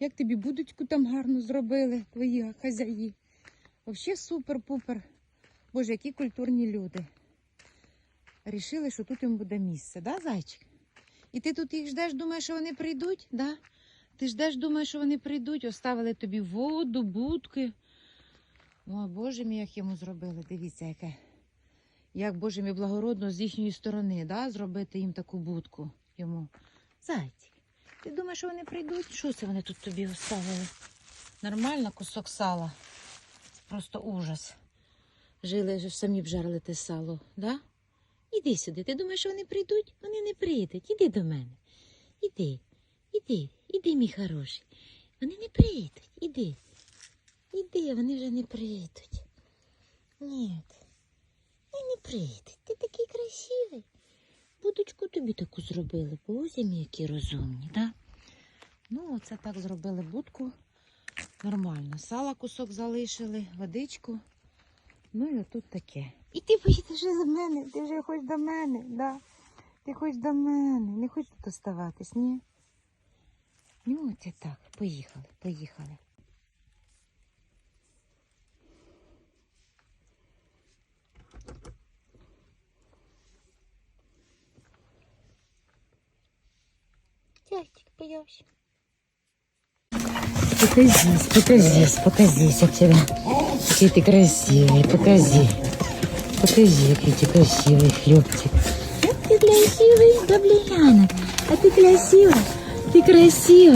Як тобі будочку там гарно зробили, твої хазяї. Взагалі супер-пупер. Боже, які культурні люди. Рішили, що тут їм буде місце, да, зайчик? І ти тут їх ждеш, думаєш, що вони прийдуть, да? Ти ждеш, думаєш, що вони прийдуть, оставили тобі воду, будки. О, Боже мій, як йому зробили. Дивіться, яке. Як Боже мій благородно з їхньої сторони, да, зробити їм таку будку йому. Зайці. Ти думаєш, що вони прийдуть? Що це вони тут тобі оставили? Нормально кусок сала. Просто ужас. Жили самі б жарили те сало, да? Іди сюди. Ти думаєш, що вони прийдуть? Вони не прийдуть. Іди до мене. Іди, іди, іди, мій хороший. Вони не прийдуть. Іди. Іди, вони вже не прийдуть. Ні. Вони не прийдуть. Ти такий красивий. Будочку тобі таку зробили. Боже мій, які розумні, да? Оце так зробили будку. Нормально. Сала кусок залишили, водичку. Ну і отут таке. І ти поїдеш вже до мене, ти вже хочеш до мене, да? Ти хочеш до мене, не хочеш тут оставатись, ні? Ну, оце так, поїхали, поїхали. Зайчик боявся. Покажись, покажись, покажись от тебя. Какой ты красивый, покажи. Покажи, какой ты красивый хлебчик. Как ты красивый, Габлияна. А ты красивый, ты красивый.